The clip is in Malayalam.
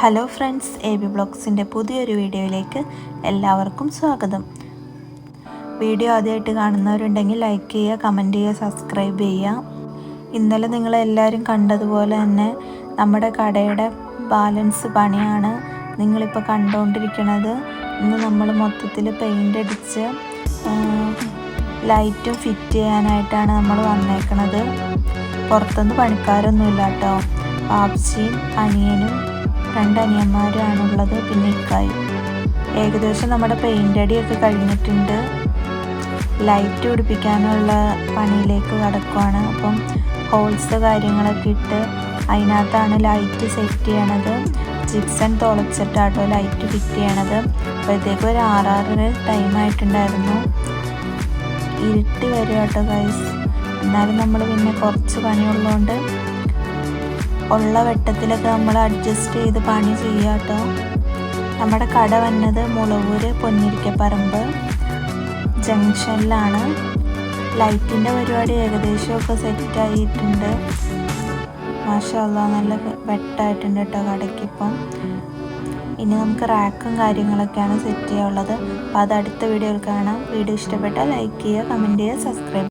ഹലോ ഫ്രണ്ട്സ് എ ബി ബ്ലോഗ്സിന്റെ പുതിയൊരു വീഡിയോയിലേക്ക് എല്ലാവർക്കും സ്വാഗതം. വീഡിയോ ആദ്യമായിട്ട് കാണുന്നവരുണ്ടെങ്കിൽ ലൈക്ക് ചെയ്യുക കമന്റ് ചെയ്യുക സബ്സ്ക്രൈബ് ചെയ്യുക. ഇന്നലെ നിങ്ങൾ നിങ്ങളെല്ലാവരും കണ്ടതുപോലെ തന്നെ നമ്മുടെ കടയുടെ ബാലൻസ് പണിയാണ് നിങ്ങളിപ്പോൾ കണ്ടുകൊണ്ടിരിക്കുന്നത്. ഇന്ന് നമ്മൾ മൊത്തത്തിൽ പെയിന്റ് അടിച്ച് ലൈറ്റും ഫിറ്റ് ചെയ്യാനായിട്ടാണ് നമ്മൾ വന്നേക്കണത്. പുറത്തുനിന്ന് പണിക്കാരൊന്നുമില്ല കേട്ടോ. പാപ്സിയും അനിയനും രണ്ട് അനിയന്മാരാണുള്ളത് പിന്നെ ഇക്കായി. ഏകദേശം നമ്മുടെ പെയിന്റ് അടിയൊക്കെ കഴിഞ്ഞിട്ടുണ്ട്. ലൈറ്റ് പിടിപ്പിക്കാനുള്ള പണിയിലേക്ക് കടക്കുവാണ്. അപ്പം ഹോൾസ് കാര്യങ്ങളൊക്കെ ഇട്ട് അതിനകത്താണ് ലൈറ്റ് സെറ്റ് ചെയ്യണത്. ജിപ്സൺ തുളച്ചിട്ടാട്ടോ ലൈറ്റ് ഫിറ്റ് ചെയ്യണത്. അപ്പോഴത്തേക്കും ഒരു ആറാറര ടൈം ആയിട്ടുണ്ടായിരുന്നു. ഇരുട്ടി വരും കേട്ടോ ഗൈസ് എന്നാലും നമ്മൾ പിന്നെ കുറച്ച് പണിയുള്ളതുകൊണ്ട് ഉള്ള വെട്ടത്തിലൊക്കെ നമ്മൾ അഡ്ജസ്റ്റ് ചെയ്ത് പണി ചെയ്യുക കേട്ടോ. നമ്മുടെ കട വന്നത് മുളവൂര് പൊന്നിരിക്കപ്പറമ്പ് ജംഗ്ഷനിലാണ്. ലൈറ്റിന്റെ പരിപാടി ഏകദേശമൊക്കെ സെറ്റായിട്ടുണ്ട് മാഷല്ല നല്ല വെട്ടായിട്ടുണ്ട് കേട്ടോ കടയ്ക്കിപ്പം ഇനി നമുക്ക് റാക്കും കാര്യങ്ങളൊക്കെയാണ് സെറ്റ് ചെയ്യാനുള്ളത്. അപ്പോൾ അത് അടുത്ത വീഡിയോയിൽ കാണാം. വീഡിയോ ഇഷ്ടപ്പെട്ടാൽ ലൈക്ക് ചെയ്യുക കമന്റ് ചെയ്യുക സബ്സ്ക്രൈബ്